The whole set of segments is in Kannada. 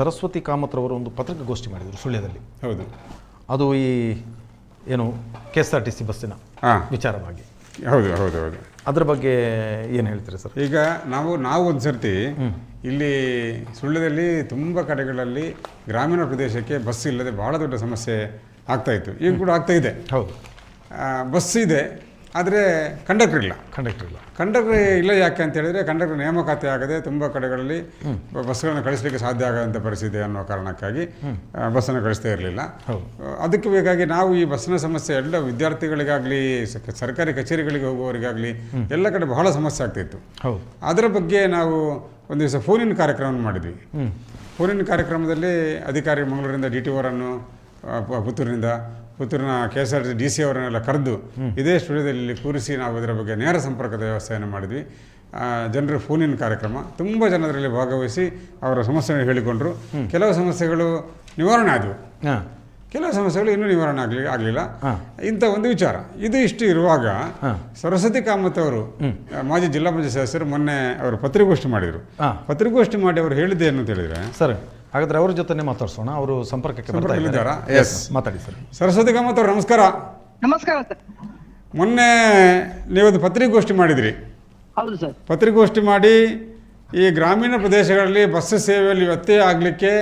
ಸರಸ್ವತಿ ಕಾಮತ್ರವರು ಒಂದು ಪತ್ರಿಕಾಗೋಷ್ಠಿ ಮಾಡಿದರು ಸುಳ್ಯದಲ್ಲಿ. ಹೌದು. ಅದು ಈ ಏನು K S R T C ಬಸ್ಸಿನ ಹಾಂ. ವಿಚಾರವಾಗಿ. ಹೌದು ಹೌದು ಹೌದು. ಅದ್ರ ಬಗ್ಗೆ ಏನು ಹೇಳ್ತೀರಿ ಸರ್? ಈಗ ನಾವು ನಾವು ಒಂದು ಸರ್ತಿ ಇಲ್ಲಿ ಸುಳ್ಯದಲ್ಲಿ ತುಂಬ ಕಡೆಗಳಲ್ಲಿ ಗ್ರಾಮೀಣ ಪ್ರದೇಶಕ್ಕೆ ಬಸ್ ಇಲ್ಲದೆ ಬಹಳ ದೊಡ್ಡ ಸಮಸ್ಯೆ ಆಗ್ತಾ ಇತ್ತು. ಈಗ ಕೂಡ ಆಗ್ತಾ ಇದೆ. ಹೌದು. ಬಸ್ ಇದೆ. ಆದರೆ ಕಂಡಕ್ಟರ್ ಇಲ್ಲ. ಕಂಡಕ್ಟರ್ ಇಲ್ಲ. ಕಂಡಕ್ಟರ್ ಇಲ್ಲ ಯಾಕೆ ಅಂತ ಹೇಳಿದರೆ ಕಂಡಕ್ಟರ್ ನೇಮಕಾತಿ ಆಗದೆ ತುಂಬ ಕಡೆಗಳಲ್ಲಿ ಬಸ್ಗಳನ್ನು ಕಳಿಸಲಿಕ್ಕೆ ಸಾಧ್ಯ ಆಗದಂಥ ಪರಿಸ್ಥಿತಿ ಅನ್ನೋ ಕಾರಣಕ್ಕಾಗಿ ಬಸ್ಸನ್ನು ಕಳಿಸ್ತಾ ಇರಲಿಲ್ಲ. ಅದಕ್ಕೆ ಬೇಕಾಗಿ ನಾವು ಈ ಬಸ್ಸಿನ ಸಮಸ್ಯೆ ಎಲ್ಲ ವಿದ್ಯಾರ್ಥಿಗಳಿಗಾಗಲಿ ಸರ್ಕಾರಿ ಕಚೇರಿಗಳಿಗೆ ಹೋಗುವವರಿಗಾಗಲಿ ಎಲ್ಲ ಕಡೆ ಬಹಳ ಸಮಸ್ಯೆ ಆಗ್ತಿತ್ತು. ಅದರ ಬಗ್ಗೆ ನಾವು ಒಂದು ದಿವಸ ಫೋನಿನ ಕಾರ್ಯಕ್ರಮವನ್ನು ಮಾಡಿದ್ವಿ. ಫೋನಿನ ಕಾರ್ಯಕ್ರಮದಲ್ಲಿ ಅಧಿಕಾರಿ ಮಂಗಳೂರಿಂದ ಡಿ ಟಿ ಓರನ್ನು ಪುತ್ತೂರಿನಿಂದ ಪುತ್ತೂರಿನ K S R T D C ಅವರನ್ನೆಲ್ಲ ಕರೆದು ಇದೇ ಸ್ಟುಡಿಯೋದಲ್ಲಿ ಕೂರಿಸಿ ನಾವು ಇದರ ಬಗ್ಗೆ ನೇರ ಸಂಪರ್ಕದ ವ್ಯವಸ್ಥೆಯನ್ನು ಮಾಡಿದ್ವಿ. ಜನರ ಫೋನಿನ ಕಾರ್ಯಕ್ರಮ ತುಂಬ ಜನರಲ್ಲಿ ಅದರಲ್ಲಿ ಭಾಗವಹಿಸಿ ಅವರ ಸಮಸ್ಯೆಗಳನ್ನು ಹೇಳಿಕೊಂಡ್ರು. ಕೆಲವು ಸಮಸ್ಯೆಗಳು ನಿವಾರಣೆ ಆದವು. ಕೆಲವು ಸಮಸ್ಯೆಗಳು ಇನ್ನೂ ನಿವಾರಣೆ ಆಗಲಿ ಆಗಲಿಲ್ಲ. ಇಂಥ ಒಂದು ವಿಚಾರ. ಇದು ಇಷ್ಟು ಇರುವಾಗ. ಸರಸ್ವತಿ ಕಾಮತ್ ಅವರು ಮಾಜಿ ಜಿಲ್ಲಾ ಪಂಚಾಯತ್ ಸದಸ್ಯರು ಮೊನ್ನೆ ಅವರು ಪತ್ರಿಕಾಗೋಷ್ಠಿ ಮಾಡಿದರು. ಪತ್ರಿಕೋಷ್ಠಿ ಪತ್ರಿಕಾಗೋಷ್ಠಿ ಮಾಡಿ ಅವರು ಹೇಳಿದ್ದೆ ಅಂತ ಹೇಳಿದರೆ ಸರ್ ಹಾಗಾದ್ರೆ ಅವ್ರ ಜೊತೆನೇ ಮಾತಾಡ್ಸೋಣ. ಅವರು ಸಂಪರ್ಕಕ್ಕೆ ಬರ್ತಾ ಇದ್ದಾರೆ. ಎಸ್. ಮಾತಾಡಿ ಸರ್. ಸರಸ್ವತಿ ಕಾಮತ್ ಅವರು ನಮಸ್ಕಾರ. ನಮಸ್ಕಾರ ಸರ್. ಮೊನ್ನೆ ನೀವೊಂದು ಪತ್ರಿಕಾಗೋಷ್ಠಿ ಮಾಡಿದ್ರಿ. ಹೌದು ಸರ್. ಪತ್ರಿಕಾಗೋಷ್ಠಿ ಮಾಡಿ ಈ ಗ್ರಾಮೀಣ ಪ್ರದೇಶಗಳಲ್ಲಿ ಬಸ್ ಸೇವೆಯಲ್ಲಿ ವ್ಯತ್ಯಯ ಆಗಲಿಕ್ಕೆ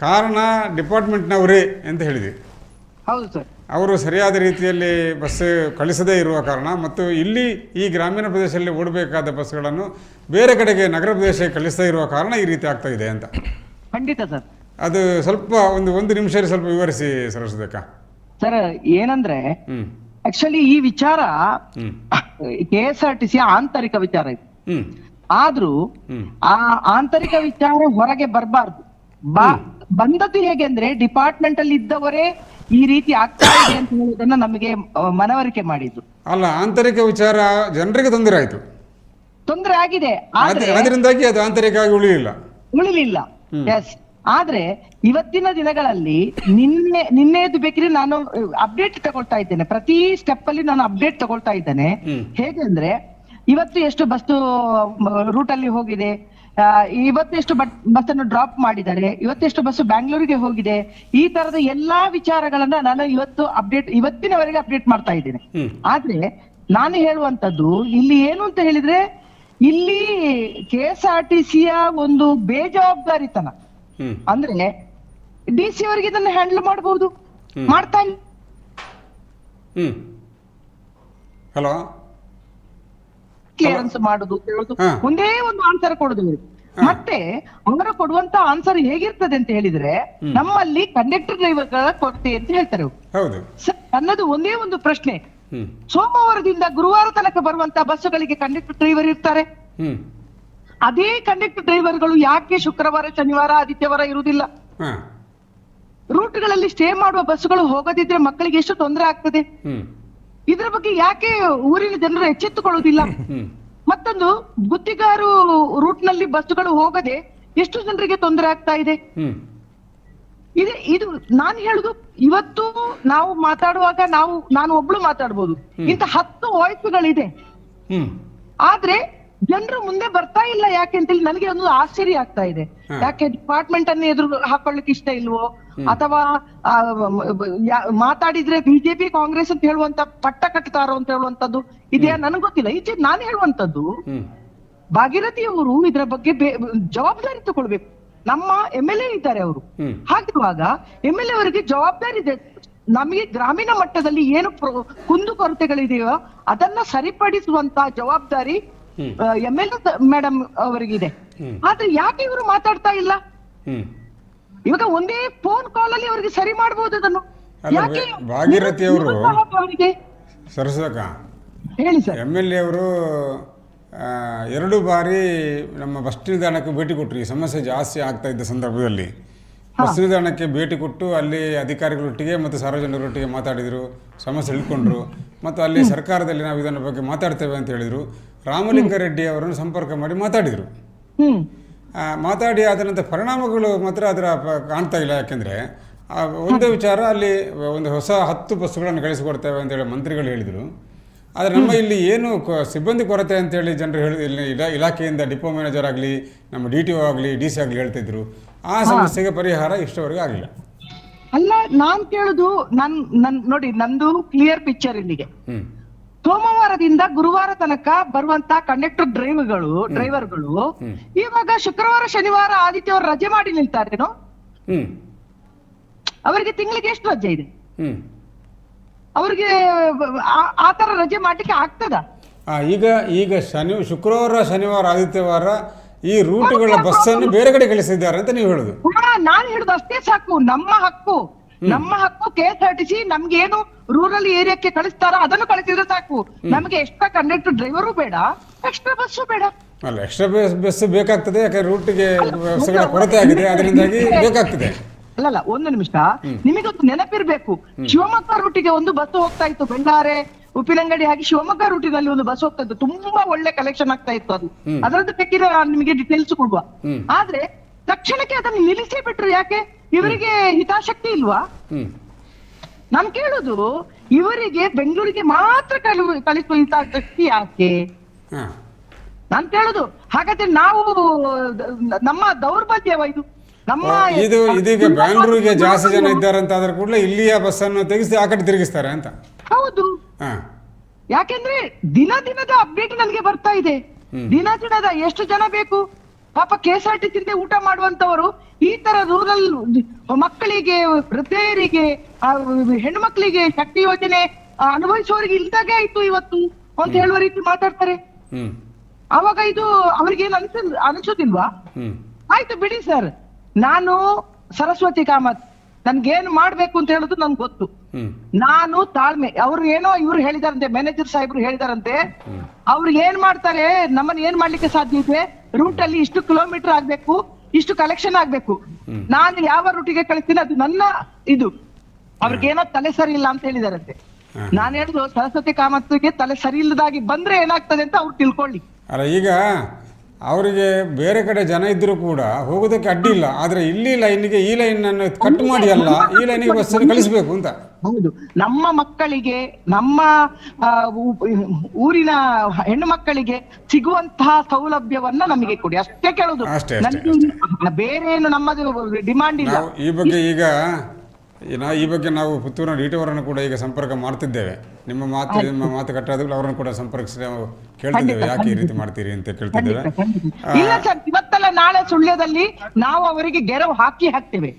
ಕಾರಣ ಡಿಪಾರ್ಟ್ಮೆಂಟ್ನವರೇ ಅಂತ ಹೌದು ಸರ್. ಅವರು ಸರಿಯಾದ ರೀತಿಯಲ್ಲಿ ಬಸ್ ಕಳಿಸದೇ ಇರುವ ಕಾರಣ ಮತ್ತು ಇಲ್ಲಿ ಈ ಗ್ರಾಮೀಣ ಪ್ರದೇಶದಲ್ಲಿ ಓಡಬೇಕಾದ ಬಸ್ಗಳನ್ನು ಬೇರೆ ಕಡೆಗೆ ನಗರ ಪ್ರದೇಶಕ್ಕೆ ಕಳಿಸದೇ ಇರುವ ಕಾರಣ ಈ ರೀತಿ ಆಗ್ತಾ ಇದೆ ಅಂತ. ಖಂಡಿತ ಸರ್. ಅದು ಸ್ವಲ್ಪ ಒಂದು ಒಂದು ನಿಮಿಷ ಸ್ವಲ್ಪ ವಿವರಿಸಿ ಸರಸ್ವತಕ್ಕ ಸರ್ ಏನಂದ್ರೆ ಆಕ್ಚುಲಿ ಈ ವಿಚಾರ K S R T C ಆಂತರಿಕ ವಿಚಾರ ಇದು. ಆದ್ರೂ ಆ ಆಂತರಿಕ ವಿಚಾರ ಹೊರಗೆ ಬರಬಾರ್ದು. ಬಂದದ್ದು ಹೇಗೆ ಅಂದ್ರೆ ಡಿಪಾರ್ಟ್ಮೆಂಟ್ ಅಲ್ಲಿ ಇದ್ದವರೇ ಈ ರೀತಿ ಆಗ್ತಾ ಇದೆ ಅಂತ ಹೇಳೋದನ್ನ ನಮಗೆ ಮನವರಿಕೆ ಮಾಡಿದ್ರು ಅಲ್ಲ ಆಂತರಿಕ ವಿಚಾರ ಜನರಿಗೆ ತೊಂದರೆ ಆಯ್ತು. ತೊಂದರೆ ಆಗಿದೆ ಅದರಿಂದಾಗಿ ಅದು ಆಂತರಿಕ ಆಗಿ ಉಳಿಲಿಲ್ಲ. ಉಳಿಲಿಲ್ಲ. ಎಸ್ ಆದ್ರೆ ಇವತ್ತಿನ ದಿನಗಳಲ್ಲಿ ನಿನ್ನೆ ನಿನ್ನೆದು ಬೇಕಿದ್ರೆ ನಾನು ಅಪ್ಡೇಟ್ ತಗೊಳ್ತಾ ಇದ್ದೇನೆ. ಪ್ರತಿ ಸ್ಟೆಪ್ ಅಲ್ಲಿ ನಾನು ಅಪ್ಡೇಟ್ ತಗೊಳ್ತಾ ಇದ್ದೇನೆ. ಹೇಗೆ ಅಂದ್ರೆ ಇವತ್ತು ಎಷ್ಟು ಬಸ್ ರೂಟ್ ಅಲ್ಲಿ ಹೋಗಿದೆ ಇವತ್ತೆಷ್ಟು ಇವತ್ತು ಎಷ್ಟು ಬಸ್ ಅನ್ನು ಡ್ರಾಪ್ ಮಾಡಿದ್ದಾರೆ ಇವತ್ತೆಷ್ಟು ಬಸ್ ಬ್ಯಾಂಗ್ಳೂರಿಗೆ ಹೋಗಿದೆ ಈ ತರದ ಎಲ್ಲಾ ವಿಚಾರಗಳನ್ನ ನಾನು ಇವತ್ತು ಅಪ್ಡೇಟ್ ಇವತ್ತಿನವರೆಗೆ ಅಪ್ಡೇಟ್ ಮಾಡ್ತಾ ಇದ್ದೇನೆ. ಆದ್ರೆ ನಾನು ಹೇಳುವಂತದ್ದು ಇಲ್ಲಿ ಏನು ಅಂತ ಹೇಳಿದ್ರೆ ಇಲ್ಲಿ ಕೆ ಎಸ್ ಆರ್ ಟಿ ಸಿಯ ಒಂದು ಬೇಜವಾಬ್ದಾರಿತನ. ಅಂದ್ರೆ ಡಿ ಸಿ ಅವರಿಗೆ ಇದನ್ನ ಹ್ಯಾಂಡಲ್ ಮಾಡಬಹುದು ಮಾಡ್ತಾ ಹಲೋ? ಕ್ಲಿಯರೆನ್ಸ್ ಮಾಡುದು ಒಂದೇ ಒಂದು ಆನ್ಸರ್ ಕೊಡುದು ಮತ್ತೆ ಅವರು ಕೊಡುವಂತ ಆನ್ಸರ್ ಹೇಗಿರ್ತದೆ ಅಂತ ಹೇಳಿದ್ರೆ ನಮ್ಮಲ್ಲಿ ಕಂಡಕ್ಟರ್ ಡ್ರೈವರ್ ಕೊರತೆ ಅಂತ ಹೇಳ್ತಾರೆ ಅನ್ನೋದು ಒಂದೇ ಒಂದು ಪ್ರಶ್ನೆ. ಸೋಮವಾರದಿಂದ ಗುರುವಾರ ತನಕ ಬರುವಂತ ಬಸ್ಸುಗಳಿಗೆ ಕಂಡಕ್ಟರ್ ಡ್ರೈವರ್ ಇರ್ತಾರೆ. ಅದೇ ಕಂಡಕ್ಟರ್ ಡ್ರೈವರ್ಗಳು ಯಾಕೆ ಶುಕ್ರವಾರ ಶನಿವಾರ ಆದಿತ್ಯವಾರ ಇರುವುದಿಲ್ಲ? ರೂಟ್ಗಳಲ್ಲಿ ಸ್ಟೇ ಮಾಡುವ ಬಸ್ಸುಗಳು ಹೋಗದಿದ್ರೆ ಮಕ್ಕಳಿಗೆ ಎಷ್ಟು ತೊಂದರೆ ಆಗ್ತದೆ? ಇದ್ರ ಬಗ್ಗೆ ಯಾಕೆ ಊರಿನ ಜನರು ಎಚ್ಚೆತ್ತುಕೊಳ್ಳುವುದಿಲ್ಲ? ಮತ್ತೊಂದು ಗುತ್ತಿಗಾರು ರೂಟ್ನಲ್ಲಿ ಬಸ್ಸುಗಳು ಹೋಗದೆ ಎಷ್ಟು ಜನರಿಗೆ ತೊಂದರೆ ಆಗ್ತಾ ಇದೆ? ಇದೆ ಇದು ನಾನು ಹೇಳುದು ಇವತ್ತು ನಾವು ಮಾತಾಡುವಾಗ ನಾವು ನಾನು ಒಬ್ಳು ಮಾತಾಡ್ಬೋದು. ಇಂತ ಹತ್ತು ವಾಯ್ಸ್ಗಳಿದೆ ಆದ್ರೆ ಜನರು ಮುಂದೆ ಬರ್ತಾ ಇಲ್ಲ ಯಾಕೆ ಅಂತೇಳಿ ನನಗೆ ಒಂದು ಆಶ್ಚರ್ಯ ಆಗ್ತಾ ಇದೆ. ಯಾಕೆ ಡಿಪಾರ್ಟ್ಮೆಂಟ್ ಅನ್ನು ಎದುರು ಹಾಕೊಳ್ಳಕ್ಕೆ ಇಷ್ಟ ಇಲ್ವೋ? ಅಥವಾ ಮಾತಾಡಿದ್ರೆ ಬಿಜೆಪಿ ಕಾಂಗ್ರೆಸ್ ಅಂತ ಹೇಳುವಂತ ಪಟ್ಟ ಕಟ್ತಾರೋ ಅಂತ ಹೇಳುವಂತದ್ದು ಇದೆಯಾ? ನನಗೆ ಗೊತ್ತಿಲ್ಲ. ಈಚೆ ನಾನು ಹೇಳುವಂತದ್ದು ಭಾಗೀರಥಿ ಅವರು ಇದರ ಬಗ್ಗೆ ಜವಾಬ್ದಾರಿ ತಗೊಳ್ಬೇಕು. ನಮ್ಮ ಎಂ ಎಲ್ ಎ ಇದ್ದಾರೆ ಅವರು. ಹಾಗಿರುವಾಗ ಎಂ ಎಲ್ ಎ ಅವರಿಗೆ ಜವಾಬ್ದಾರಿ ಇದೆ. ನಮಗೆ ಗ್ರಾಮೀಣ ಮಟ್ಟದಲ್ಲಿ ಏನು ಕುಂದು ಕೊರತೆಗಳಿದೆಯೋ ಅದನ್ನ ಸರಿಪಡಿಸುವಂತ ಜವಾಬ್ದಾರಿ. ಎಂ ಎಲ್ ಎ ಮೇಡಮ್ ಅವರಿಗಿದೆ. ಆದ್ರೆ ಯಾಕೆ ಇವರು ಮಾತಾಡ್ತಾ ಇಲ್ಲ? ಇವಾಗ ಒಂದೇ ಫೋನ್ ಕಾಲ್ ಅಲ್ಲಿ ಅವರಿಗೆ ಸರಿ ಮಾಡಬಹುದು ಅದನ್ನು. ಭಾಗೀರಥಿ ಅವರು- ಹೇಳಿ ಸರ್. ಎಂ ಎಲ್ ಎ ಅವರು ಎರಡು ಬಾರಿ ನಮ್ಮ ಬಸ್ ನಿಲ್ದಾಣಕ್ಕೆ ಭೇಟಿ ಕೊಟ್ಟರು ಈ ಸಮಸ್ಯೆ ಜಾಸ್ತಿ ಆಗ್ತಾ ಇದ್ದ ಸಂದರ್ಭದಲ್ಲಿ. ಬಸ್ ನಿಲ್ದಾಣಕ್ಕೆ ಭೇಟಿ ಕೊಟ್ಟು ಅಲ್ಲಿ ಅಧಿಕಾರಿಗಳೊಟ್ಟಿಗೆ ಮತ್ತು ಸಾರ್ವಜನಿಕರೊಟ್ಟಿಗೆ ಮಾತಾಡಿದರು ಸಮಸ್ಯೆ ಇಳ್ಕೊಂಡ್ರು ಮತ್ತು ಅಲ್ಲಿ ಸರ್ಕಾರದಲ್ಲಿ ನಾವು ಇದನ್ನ ಬಗ್ಗೆ ಮಾತಾಡ್ತೇವೆ ಅಂತ ಹೇಳಿದರು. ರಾಮಲಿಂಗಾರೆಡ್ಡಿ ಅವರನ್ನು ಸಂಪರ್ಕ ಮಾಡಿ ಮಾತಾಡಿದರು. ಮಾತಾಡಿ ಆದ ನಂತರ ಪರಿಣಾಮಗಳು ಮಾತ್ರ ಅದರ ಕಾಣ್ತಾ ಇಲ್ಲ. ಯಾಕೆಂದರೆ ಒಂದೇ ವಿಚಾರ ಅಲ್ಲಿ ಒಂದು ಹೊಸ ಹತ್ತು ಬಸ್ಸುಗಳನ್ನು ಕಳಿಸಿಕೊಡ್ತೇವೆ ಅಂತೇಳಿ ಮಂತ್ರಿಗಳು ಹೇಳಿದರು. ಆದರೆ ನಮ್ಮ ಇಲ್ಲಿ ಏನು ಸಿಬ್ಬಂದಿ ಕೊರತೆ ಅಂತೇಳಿ ಜನರು ಹೇಳಿ ಇಲ್ಲಿ ಇಲಾ ಇಲಾಖೆಯಿಂದ ಡಿಪೋ ಮ್ಯಾನೇಜರ್ ಆಗಲಿ ನಮ್ಮ ಡಿ ಟಿ ಒ ಆಗಲಿ ಡಿ ಸಿ ಆಗಲಿ ಹೇಳ್ತಿದ್ರು ಆ ಸಮಸ್ಯೆಗೆ ಪರಿಹಾರ ಇಷ್ಟವರೆಗೂ ಆಗಲಿಲ್ಲ ಅಲ್ಲ ನಾನ್ ಕೇಳುದು ನನ್ ನನ್ ನೋಡಿ ನಂದು ಕ್ಲಿಯರ್ ಪಿಕ್ಚರ್ ಇಲ್ಲಿಗೆ. ಸೋಮವಾರದಿಂದ ಗುರುವಾರ ತನಕ ಬರುವಂತ ಕಂಡಕ್ಟರ್ ಡ್ರೈವರ್ಗಳು ಡ್ರೈವರ್ಗಳು ಇವಾಗ ಶುಕ್ರವಾರ ಶನಿವಾರ ಆದಿತ್ಯವಾರ ರಜೆ ಮಾಡಿ ನಿಲ್ತಾರೇನು? ಅವರಿಗೆ ತಿಂಗಳಿಗೆ ಎಷ್ಟು ರಜೆ ಇದೆ? ಅವ್ರಿಗೆ ಆ- ತರ ರಜೆ ಮಾಡ್ಲಿಕ್ಕೆ ಆಗ್ತದ? ಈಗ ಈಗ ಶನಿ ಶುಕ್ರವಾರ ಶನಿವಾರ ಆದಿತ್ಯವಾರ ಈ ರೂಟ್ಗಳ ಬಸ್ ಅನ್ನು ಬೇರೆ ಕಡೆ ಕಳಿಸಿದ್ದಾರೆ ಅಂತ ನೀವು ಹೇಳುದು. ನಾನು ಹೇಳುದು ಅಷ್ಟೇ ಸಾಕು. ನಮ್ಮ ಹಕ್ಕು ನಮ್ಮ ಹಕ್ಕು K S R T C ನಮ್ಗೇನು ರೂರಲ್ ಏರಿಯಾಕ್ಕೆ ಕಳಿಸ್ತಾರ ಅದನ್ನು ಕಳಿಸಿದ್ರೆ ಸಾಕು. ನಮಗೆ ಎಕ್ಸ್ಟ್ರಾ ಕಂಡಕ್ಟರ್ ಡ್ರೈವರು ಬೇಡ ಎಕ್ಸ್ಟ್ರಾ ಬಸ್ಸು ಬೇಡ. ಅಲ್ಲ ಎಕ್ಸ್ಟ್ರಾ ಬಸ್ ಬಸ್ ಬೇಕಾಗ್ತದೆ ಯಾಕಂದ್ರೆ ರೂಟ್ಗೆ ಬಸ್ಗಳ ಕೊರತೆ ಆಗಿದೆ. ಅದರಿಂದಾಗಿ ಬೇಕಾಗ್ತದೆ. ಅಲ್ಲಲ್ಲ ಒಂದು ನಿಮಿಷ. ನಿಮಗೊಂದು ನೆನಪಿರ್ಬೇಕು. ಶಿವಮೊಗ್ಗ ರೂಟಿಗೆ ಒಂದು ಬಸ್ ಹೋಗ್ತಾ ಇತ್ತು ಬೆಳ್ಳಾರೆ ಉಪ್ಪಿನಂಗಡಿ ಹಾಗೆ ಶಿವಮೊಗ್ಗ ರೂಟಿನಲ್ಲಿ ಒಂದು ಬಸ್ ಹೋಗ್ತಾ ಇತ್ತು. ತುಂಬಾ ಒಳ್ಳೆ ಕಲೆಕ್ಷನ್ ಆಗ್ತಾ ಇತ್ತು ಅದು. ಅದರದ್ದು ಬೇಕಿದ್ರೆ ನಾನು ನಿಮಗೆ ಡೀಟೇಲ್ಸ್ ಕೊಡುವ. ಆದ್ರೆ ತಕ್ಷಣಕ್ಕೆ ಅದನ್ನು ನಿಲ್ಲಿಸೇ ಬಿಟ್ರು ಯಾಕೆ? ಇವರಿಗೆ ಹಿತಾಸಕ್ತಿ ಇಲ್ವಾ? ನಮ್ ನಾನ್ ಕೇಳುದು ಇವರಿಗೆ ಬೆಂಗಳೂರಿಗೆ ಮಾತ್ರ ಕಳು ಕಳಿಸುವ ಹಿತಾಸಕ್ತಿ ಯಾಕೆ? ನಾನ್ ಕೇಳುದು ಹಾಗಾದ್ರೆ ನಾವು ನಮ್ಮ ದೌರ್ಬಲ್ಯವ ಇದು? ಇದು ಇದೀಗ ಬ್ಯಾಂಗ್ಳೂರಿಗೆ ಜಾಸ್ತಿ ಜನ ಇದ್ದಾರೆ ಅಂತ ಆದ್ರೆ ಕೂಡಲೇ ಇಲ್ಲಿಯ ಬಸ್ಸನ್ನು ತೆಗೆಸಿ ಆ ಕಡೆ ತಿರುಗಿಸ್ತಾರೆ ಅಂತ. ಹೌದು. ಯಾಕೆಂದ್ರೆ ದಿನ ದಿನದ ಅಪ್ಡೇಟ್ ನನಗೆ ಬರ್ತಾ ಇದೆ. ದಿನ ದಿನದ ಎಷ್ಟು ಜನ ಬೇಕು? ಪಾಪ ಕೆ ಎಸ್ ಆರ್ ಟಿ ಸಿಂದ ಊಟ ಮಾಡುವಂತವರು ಈ ತರ ರೂರಲ್ ಮಕ್ಕಳಿಗೆ ವೃದ್ಧೆಯರಿಗೆ ಹೆಣ್ಮಕ್ಳಿಗೆ ಹೆಣ್ಣು ಮಕ್ಕಳಿಗೆ ಶಕ್ತಿ ಯೋಜನೆ ಅನುಭವಿಸುವವರಿಗೆ ಇಲ್ದಾಗೆ ಆಯ್ತು ಇವತ್ತು ಅಂತ ಹೇಳುವ ರೀತಿ ಮಾತಾಡ್ತಾರೆ. ಅವಾಗ ಇದು ಅವ್ರಿಗೇನು ಅನ್ಸ ಅನಿಸೋದಿಲ್ವಾ? ಆಯ್ತು ಬಿಡಿ ಸರ್. ನಾನು ಸರಸ್ವತಿ ಕಾಮತ್ ನನ್ಗೇನು ಮಾಡ್ಬೇಕು ಅಂತ ಹೇಳುದು ನನ್ಗೆ ಗೊತ್ತು. ನಾನು ತಾಳ್ಮೆ ಅವ್ರು ಏನೋ ಇವ್ರು ಹೇಳಿದಾರಂತೆ ಮ್ಯಾನೇಜರ್ ಸಾಹೇಬ್ರು ಹೇಳಿದಾರಂತೆ ಅವ್ರು ಏನ್ ಮಾಡ್ತಾರೆ ನಮ್ಮನ್ನ ಏನ್ ಮಾಡ್ಲಿಕ್ಕೆ ಸಾಧ್ಯ ಇದೆ? ರೂಟ್ ಅಲ್ಲಿ ಇಷ್ಟು ಕಿಲೋಮೀಟರ್ ಆಗ್ಬೇಕು ಇಷ್ಟು ಕಲೆಕ್ಷನ್ ಆಗ್ಬೇಕು. ನಾನು ಯಾವ ರೂಟಿಗೆ ಕಳಿಸ್ತೀನಿ ಅದು ನನ್ನ ಇದು. ಅವ್ರಿಗೇನೋ ತಲೆ ಸರಿ ಇಲ್ಲ ಅಂತ ಹೇಳಿದಾರಂತೆ. ನಾನು ಹೇಳುದು ಸರಸ್ವತಿ ಕಾಮತ್ಗೆ ತಲೆ ಸರಿ ಇಲ್ಲದಾಗಿ ಬಂದ್ರೆ ಏನಾಗ್ತದೆ ಅಂತ ಅವ್ರು ತಿಳ್ಕೊಳ್ಳಿ. ಈಗ ಅವರಿಗೆ ಬೇರೆ ಕಡೆ ಜನ ಇದ್ದರೂ ಕೂಡ ಹೋಗೋದಕ್ಕೆ ಅಡ್ಡಿ ಇಲ್ಲ. ಆದರೆ ಇಲ್ಲಿ ಲೈನ್ಗೆ ಈ ಲೈನ್ ಅನ್ನು ಕಟ್ ಮಾಡಿ ಅಲ್ಲ ಈ ಲೈನ್ಗೆ ಬಸ್ ಕಳಿಸಬೇಕು ಅಂತ. ಹೌದು. ನಮ್ಮ ಮಕ್ಕಳಿಗೆ ನಮ್ಮ ಊರಿನ ಹೆಣ್ಣು ಮಕ್ಕಳಿಗೆ ಸಿಗುವಂತಹ ಸೌಲಭ್ಯವನ್ನ ನಮಗೆ ಕೊಡಿ. ಅಷ್ಟೇ ಕೇಳುದು. ಬೇರೆ ಏನು ನಮ್ಮದು ಡಿಮಾಂಡ್ ಇಲ್ಲ. ಈ ಬಗ್ಗೆ ಈಗ ನಾ ಈ ಬಗ್ಗೆ ನಾವು ಪುತ್ತೂರಿನ ಡಿ ಟಿ ಅವರನ್ನು ಕೂಡ ಈಗ ಸಂಪರ್ಕ ಮಾಡ್ತಿದ್ದೇವೆ. ನಿಮ್ಮ ಮಾತು ನಿಮ್ಮ ಮಾತು ಕಟ್ಟಾದ್ರು ಅವರನ್ನು ಕೂಡ ಸಂಪರ್ಕಿಸಿ ನಾವು ಕೇಳ್ತಿದ್ದೇವೆ. ಯಾಕೆ ಈ ರೀತಿ ಮಾಡ್ತೀರಿ ಅಂತ ಕೇಳ್ತಿದ್ದೇವೆ. ಇಲ್ಲ ಸರ್ ಇವತ್ತಲ್ಲ ನಾಳೆ ಸುಳ್ಯದಲ್ಲಿ ನಾವು ಅವರಿಗೆ ಗೆರವು ಹಾಕಿ ಹಾಕ್ತೇವೆ.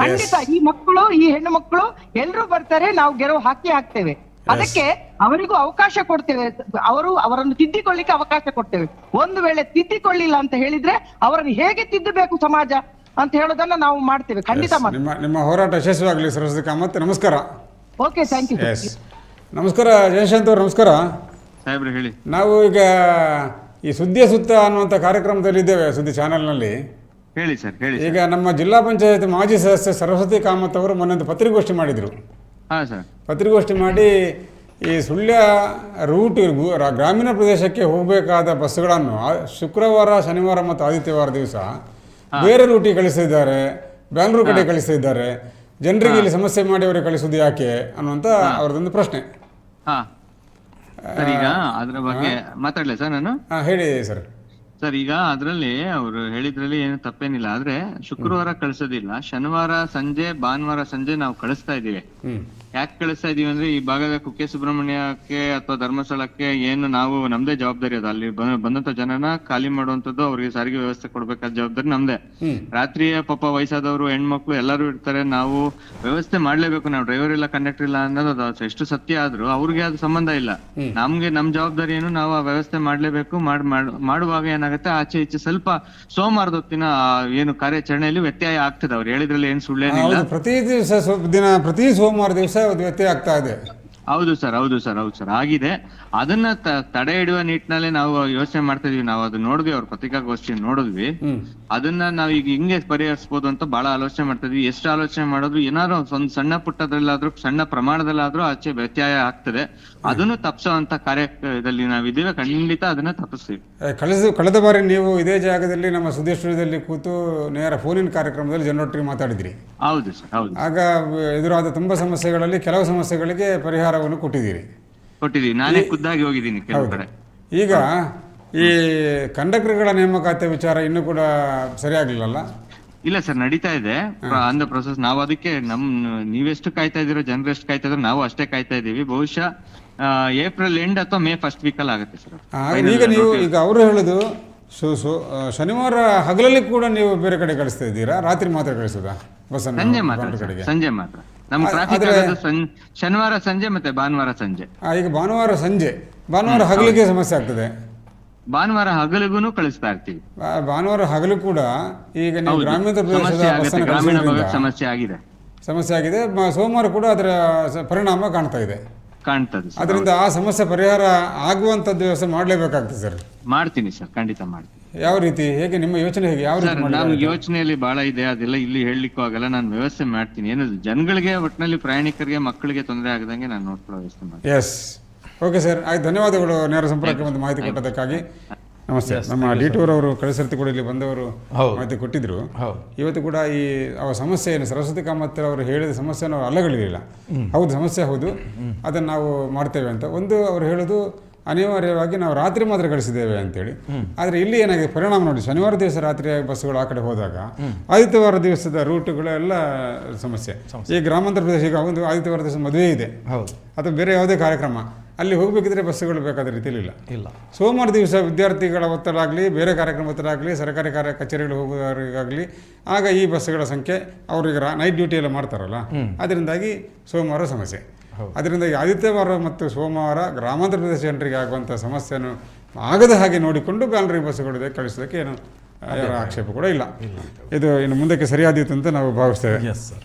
ಖಂಡಿತ ಈ ಮಕ್ಕಳು ಈ ಹೆಣ್ಣು ಮಕ್ಕಳು ಎಲ್ಲರೂ ಬರ್ತಾರೆ ನಾವು ಗೆರವು ಹಾಕಿ ಹಾಕ್ತೇವೆ. ಅದಕ್ಕೆ ಅವರಿಗೂ ಅವಕಾಶ ಕೊಡ್ತೇವೆ. ಅವರು ಅವರನ್ನು ತಿದ್ದಿಕೊಳ್ಳಿಕ್ಕೆ ಅವಕಾಶ ಕೊಡ್ತೇವೆ. ಒಂದು ವೇಳೆ ತಿದ್ದಿಕೊಳ್ಳಿಲ್ಲ ಅಂತ ಹೇಳಿದ್ರೆ ಅವರನ್ನು ಹೇಗೆ ತಿದ್ದಬೇಕು ಸಮಾಜ? ಅಂತ ಹೇಳೋದನ್ನ ನಾವು ಮಾಡ್ತೇವೆ. ಖಂಡಿತ ಮಾಡ್ತೇವೆ. ನಿಮ್ಮ ನಿಮ್ಮ ಹೋರಾಟ ಯಶಸ್ವಿಯಾಗಲಿ ಸರಸ್ವತಿ ಕಾಮತ್ ನಮಸ್ಕಾರ. ಓಕೆ ಥ್ಯಾಂಕ್ ಯು ಎಸ್ ನಮಸ್ಕಾರ ಜಯಶಾಂತ್ ಅವ್ರು ನಮಸ್ಕಾರ. ಸಾಹೇಬ್ರೆ ಹೇಳಿ. ನಾವು ಈಗ ಈ ಸುದ್ದಿಯ ಸುತ್ತ ಅನ್ನುವಂಥ ಕಾರ್ಯಕ್ರಮದಲ್ಲಿದ್ದೇವೆ ಸುದ್ದಿ ಚಾನೆಲ್ನಲ್ಲಿ. ಹೇಳಿ ಸರ್ ಹೇಳಿ ಈಗ ನಮ್ಮ ಜಿಲ್ಲಾ ಪಂಚಾಯತ್ ಮಾಜಿ ಸದಸ್ಯ ಸರಸ್ವತಿ ಕಾಮತ್ ಅವರು ಮೊನ್ನೆ ಒಂದು ಪತ್ರಿಕಾಗೋಷ್ಠಿ ಮಾಡಿದರು. ಹಾ ಸರ್. ಪತ್ರಿಕಾಗೋಷ್ಠಿ ಮಾಡಿ ಈ ಸುಳ್ಯ ರೂಟ್ ಗು- ರ- ಗ್ರಾಮೀಣ ಪ್ರದೇಶಕ್ಕೆ ಹೋಗಬೇಕಾದ ಬಸ್ಸುಗಳನ್ನು ಆ- ಶುಕ್ರವಾರ ಶನಿವಾರ ಮತ್ತು ಆದಿತ್ಯವಾರ ದಿವಸ ಬೇರೆ ರೂಟಿ ಕಳಿಸಿದ್ದಾರೆ ಬ್ಯಾಂಗ್ಳೂರು ಕಡೆ ಕಳಿಸಿದ್ದಾರೆ ಜನರಿಗೆ ಇಲ್ಲಿ ಸಮಸ್ಯೆ ಮಾಡಿ ಅವರಿಗೆ ಕಳಿಸೋದು ಯಾಕೆ ಅನ್ನುವಂತ ಅವರದೊಂದು ಪ್ರಶ್ನೆ. ಹಾ. ಸರ್ ಈಗ ಅದ್ರ ಬಗ್ಗೆ ಮಾತಾಡ್ಲಾ ಸರ್ ನಾನು? ಹೇಳಿ ಸರ್. ಸರ್ ಈಗ ಅದರಲ್ಲಿ ಅವರು ಹೇಳಿದ್ರಲ್ಲಿ ಏನು ತಪ್ಪೇನಿಲ್ಲ. ಆದ್ರೆ ಶುಕ್ರವಾರ ಕಳ್ಸೋದಿಲ್ಲ. ಶನಿವಾರ ಸಂಜೆ ಭಾನುವಾರ ಸಂಜೆ ನಾವು ಕಳಿಸ್ತಾ ಇದೀವಿ ಯಾಕೆ ಕಳಿಸ್ತಾ ಇದೀವಿ ಅಂದ್ರೆ ಈ ಭಾಗದ ಕುಕ್ಕೆ ಸುಬ್ರಹ್ಮಣ್ಯಕ್ಕೆ ಅಥವಾ ಧರ್ಮಸ್ಥಳಕ್ಕೆ ಏನು ನಾವು ನಮ್ದೇ ಜವಾಬ್ದಾರಿ ಅದು. ಅಲ್ಲಿ ಬಂದ- ಬಂದಂತ ಜನನ ಖಾಲಿ ಮಾಡುವಂತದ್ದು ಅವ್ರಿಗೆ ಸಾರಿಗೆ ವ್ಯವಸ್ಥೆ ಕೊಡ್ಬೇಕಾದ ಜವಾಬ್ದಾರಿ ನಮ್ದೇ. ರಾತ್ರಿಯ ರಾತ್ರಿ ಪಾಪ ವಯಸ್ಸಾದವರು ಹೆಣ್ಮಕ್ಳು ಎಲ್ಲರೂ ಇರ್ತಾರೆ. ನಾವು ವ್ಯವಸ್ಥೆ ಮಾಡ್ಲೇಬೇಕು. ನಾವು ಡ್ರೈವರ್ ಇಲ್ಲ ಕಂಡಕ್ಟರ್ ಇಲ್ಲ ಅನ್ನೋದು ಅದು ಎಷ್ಟು ಸತ್ಯ ಆದ್ರೂ ಅವ್ರಿಗೆ ಅದು ಸಂಬಂಧ ಇಲ್ಲ. ನಮ್ಗೆ ನಮ್ ಜವಾಬ್ದಾರಿ ಏನು ನಾವು ಆ ವ್ಯವಸ್ಥೆ ಮಾಡ್ಲೇಬೇಕು. ಮಾಡ್ ಮಾಡ್- ಮಾಡುವಾಗ ಏನಾಗುತ್ತೆ? ಆಚೆ ಈಚೆ ಸ್ವಲ್ಪ ಸೋಮವಾರದ ಹೊತ್ತಿನ ಏನು ಕಾರ್ಯಾಚರಣೆಯಲ್ಲಿ ವ್ಯತ್ಯಯ ಆಗ್ತದೆ. ಅವ್ರು ಹೇಳಿದ್ರಲ್ಲಿ ಏನ್ ಸುಳ್ಳೇನಿಲ್ಲ. ಪ್ರತಿ ದಿವಸ ಸ್ವಲ್ಪ ದಿನ ಪ್ರತಿ ಸೋಮವಾರ ದಿವಸ ವ್ಯತ್ಯಯ ಆಗ್ತಾ ಇದೆ. ಹೌದು ಸರ್ ಹೌದು ಸರ್ ಹೌದು ಸರ್ ಆಗಿದೆ. ಅದನ್ನ ತಡೆ ಹಿಡಿಯುವ ನಿಟ್ಟಿನಲ್ಲಿ ನಾವು ಯೋಚನೆ ಮಾಡ್ತಾ ಇದೀವಿ. ನಾವು ಅದು ನೋಡಿದ್ವಿ ಅವ್ರ ಪತ್ರಿಕಾಗೋಷ್ಠಿ ನೋಡಿದ್ವಿ. ಅದನ್ನ ನಾವ್ ಈಗ ಹಿಂಗೆ ಪರಿಹರಿಸಬಹುದು ಅಂತ ಬಹಳ ಆಲೋಚನೆ ಮಾಡ್ತಾ ಇದ್ವಿ. ಎಷ್ಟು ಆಲೋಚನೆ ಮಾಡಿದ್ರು ಏನಾದ್ರು ಒಂದ್ ಸಣ್ಣ ಪುಟ್ಟದಲ್ಲಾದ್ರೂ ಸಣ್ಣ ಪ್ರಮಾಣದಲ್ಲಾದ್ರೂ ಆಚೆ ವ್ಯತ್ಯಯ ಆಗ್ತದೆ. ಅದನ್ನು ತಪ್ಪಿಸುವಂತ ಕಾರ್ಯದಲ್ಲಿ ನಾವಿದ್ದೇವೆ ಖಂಡಿತ ಅದನ್ನ ತಪ್ಪಿಸ್ತೀವಿ. ಕಳೆದ ಕಳೆದ ಬಾರಿ ನೀವು ಇದೇ ಜಾಗದಲ್ಲಿ ನಮ್ಮ ಸುದೇಶ್ವರದಲ್ಲಿ ಸ್ಟುಡಿಯೋದಲ್ಲಿ ಕೂತು ನೇರ ಫೋನಿನ ಕಾರ್ಯಕ್ರಮದಲ್ಲಿ ಜನರೊಟ್ಟಿಗೆ ಮಾತಾಡಿದ್ರಿ. ಹೌದು ಸರ್ ಹೌದು. ಆಗ ಎದುರಾದ ತುಂಬಾ ಸಮಸ್ಯೆಗಳಲ್ಲಿ ಕೆಲವು ಸಮಸ್ಯೆಗಳಿಗೆ ಪರಿಹಾರವನ್ನು ಕೊಟ್ಟಿದ್ದೀರಿ. ಕೊಟ್ಟಿದೀವಿ ನಾನೇ ಖುದ್ದಾಗಿ ಹೋಗಿದ್ದೀನಿ ಕೆಲವು ಕಡೆ. ಈಗ ಈ ಕಂಡಕ್ಟರ್ಗಳ ನೇಮಕಾತಿ ವಿಚಾರ ಇನ್ನೂ ಕೂಡ ಸರಿಯಾಗಲಿಲ್ಲಲ್ಲ ಇಲ್ಲ ಸರ್ ನಡೀತಾ ಇದೆ. ಅಂದ ಪ್ರೊಸೆಸ್ ನಾವು ಅದಕ್ಕೆ ನಮ್ ನೀವೆಷ್ಟು ಕಾಯ್ತಾ ಇದೀರೋ ಜನರು ಎಷ್ಟು ಕಾಯ್ತಾ ಇದ್ರು ನಾವು ಅಷ್ಟೇ ಕಾಯ್ತಾ ಇದೀವಿ ಬಹುಶಃ ಏಪ್ರಿಲ್ ಎಂಡ್ ಅಥವಾ ಮೇ ಫಸ್ಟ್ ವೀಕಲ್ಲಿ ಆಗುತ್ತೆ ಸರ್ ಈಗ ನೀವು ಈಗ ಅವರು ಹೇಳುದು ಸೊ ಸೊ ಶನಿವಾರ ಹಗಲಲ್ಲಿ ಕೂಡ ನೀವು ಬೇರೆ ಕಡೆ ಕಳಿಸ್ತಾ ಇದ್ದೀರಾ? ರಾತ್ರಿ ಮಾತ್ರ ಕಳಿಸೋದಾ? ಸಂಜೆ ಮಾತ್ರ ಕಡೆಗೆ? ಸಂಜೆ ಮಾತ್ರ. ನಮ್ಮ ಟ್ರಾಫಿಕ್ ಶನಿವಾರ ಸಂಜೆ ಮತ್ತೆ ಭಾನುವಾರ ಸಂಜೆ. ಆ, ಈಗ ಭಾನುವಾರ ಸಂಜೆ. ಭಾನುವಾರ ಹಗಲಿಗೆ ಸಮಸ್ಯೆ ಆಗ್ತದೆ. ಭಾನುವಾರ ಹಗಲಿಗೂ ಕಳಿಸ್ತಾ ಇರ್ತೀವಿ. ಭಾನುವಾರ ಹಗಲು ಕೂಡ ಈಗ ನೀವು ಗ್ರಾಮೀಣ ಪ್ರದೇಶದ ಗ್ರಾಮೀಣ ಭಾಗಕ್ಕೆ ಸಮಸ್ಯೆ ಆಗಿದೆ. ಸಮಸ್ಯೆ ಆಗಿದೆ. ಸೋಮವಾರ ಕೂಡ ಅದರ ಪರಿಣಾಮ ಕಾಣ್ತಾ ಇದೆ. ಕಾಣ್ತದೆ ಅದರಿಂದ ಆ ಸಮಸ್ಯೆ ಪರಿಹಾರ ಆಗುವಂತದ್ದು ವ್ಯವಸ್ಥೆ ಮಾಡಲೇಬೇಕಾಗ್ತದೆ ಸರ್. ಮಾಡ್ತೀನಿ ಸರ್. ಖಂಡಿತ ಮಾಡ್ತೀನಿ. ಯಾವ ರೀತಿ? ಹೇಗೆ ನಿಮ್ಮ ಯೋಚನೆ ಹೇಗೆ? ಯಾವ ರೀತಿ ನಮ್ ಮಾಡಿದ್ದಾರೆ? ಯೋಚನೆಯಲ್ಲಿ ಬಹಳ ಇದೆ. ಅದೆಲ್ಲ ಇಲ್ಲಿ ಹೇಳಲಿಕ್ಕೂ ಆಗಲ್ಲ. ನಾನು ವ್ಯವಸ್ಥೆ ಮಾಡ್ತೀನಿ. ಏನು ಜನಗಳಿಗೆ ಒಟ್ಟಿನಲ್ಲಿ ಪ್ರಯಾಣಿಕರಿಗೆ ಮಕ್ಕಳಿಗೆ ತೊಂದರೆ ಆಗದಂಗೆ ನಾನು ನೋಡ್ಕೊಳ್ಳೋ ವ್ಯವಸ್ಥೆ ಮಾಡ್ತೀನಿ. ಎಸ್ ಓಕೆ ಸರ್ ಆಯ್ತು ಧನ್ಯವಾದಗಳು ನೇರ ಸಂಪರ್ಕಕ್ಕೆ ಒಂದು ಮಾಹಿತಿ ಕೊಟ್ಟದಕ್ಕಾಗಿ ನಮಸ್ತೆ. ನಮ್ಮ ಡಿ ಟೂರ್ ಅವರು ಕಳಿಸರ್ತಿ ಕೂಡ ಇಲ್ಲಿ ಬಂದವರು ಮಾಹಿತಿ ಕೊಟ್ಟಿದ್ರು. ಇವತ್ತು ಕೂಡ ಈ ಅವರ ಸಮಸ್ಯೆ ಏನು ಸರಸ್ವತಿ ಕಾಮತ್ ಅವರು ಹೇಳಿದ ಸಮಸ್ಯೆ ಅವ್ರು ಅಲ್ಲಗಳಿರಲಿಲ್ಲ. ಹೌದು ಸಮಸ್ಯೆ ಹೌದು. ಅದನ್ನು ನಾವು ಮಾಡ್ತೇವೆ ಅಂತ. ಒಂದು ಅವರು ಹೇಳೋದು ಅನಿವಾರ್ಯವಾಗಿ ನಾವು ರಾತ್ರಿ ಮಾತ್ರ ಕಳಿಸಿದ್ದೇವೆ ಅಂತೇಳಿ. ಆದರೆ ಇಲ್ಲಿ ಏನಾಗಿದೆ ಪರಿಣಾಮ ನೋಡಿ ಶನಿವಾರ ದಿವಸ ರಾತ್ರಿ ಬಸ್ಸುಗಳು ಆ ಕಡೆ ಹೋದಾಗ ಆದಿತ್ಯವಾರ ದಿವಸದ ರೂಟ್ಗಳೆಲ್ಲ ಸಮಸ್ಯೆ. ಈ ಗ್ರಾಮಾಂತರ ಪ್ರದೇಶ ಈಗ ಒಂದು ಆದಿತ್ಯವಾರ ದಿವಸ ಮದುವೆ ಇದೆ. ಹೌದು. ಅಥವಾ ಬೇರೆ ಯಾವುದೇ ಕಾರ್ಯಕ್ರಮ. ಅಲ್ಲಿ ಹೋಗಬೇಕಿದ್ರೆ ಬಸ್ಸುಗಳು ಬೇಕಾದ ರೀತಿಯಲ್ಲಿ ಇಲ್ಲ. ಇಲ್ಲ. ಸೋಮವಾರ ದಿವಸ ವಿದ್ಯಾರ್ಥಿಗಳ ಒತ್ತಡ ಆಗಲಿ ಬೇರೆ ಕಾರ್ಯಕ್ರಮ ಒತ್ತಡ ಆಗಲಿ ಸರ್ಕಾರಿ ಕಾರ್ಯ ಕಚೇರಿಗಳು ಹೋಗುವವರಿಗಾಗಲಿ ಆಗ ಈ ಬಸ್ಸುಗಳ ಸಂಖ್ಯೆ ಅವ್ರಿಗೆ ನೈಟ್ ಡ್ಯೂಟಿ ಎಲ್ಲ ಮಾಡ್ತಾರಲ್ಲ. ಅದರಿಂದಾಗಿ ಸೋಮವಾರ ಸಮಸ್ಯೆ. ಅದರಿಂದ ಈ ಆದಿತ್ಯವಾರ ಮತ್ತು ಸೋಮವಾರ ಗ್ರಾಮಾಂತರ ಪ್ರದೇಶ ಜನರಿಗೆ ಆಗುವಂಥ ಸಮಸ್ಯೆಯನ್ನು ಆಗದ ಹಾಗೆ ನೋಡಿಕೊಂಡು ಬ್ಯಾಲರಿ ಬಸ್ಸುಗಳಿಗೆ ಕಳಿಸೋದಕ್ಕೆ ಏನು ಯಾರ ಆಕ್ಷೇಪ ಕೂಡ ಇಲ್ಲ. ಇದು ಇನ್ನು ಮುಂದಕ್ಕೆ ಸರಿಯಾದೀತು ಅಂತ ನಾವು ಭಾವಿಸ್ತೇವೆ. Yes sir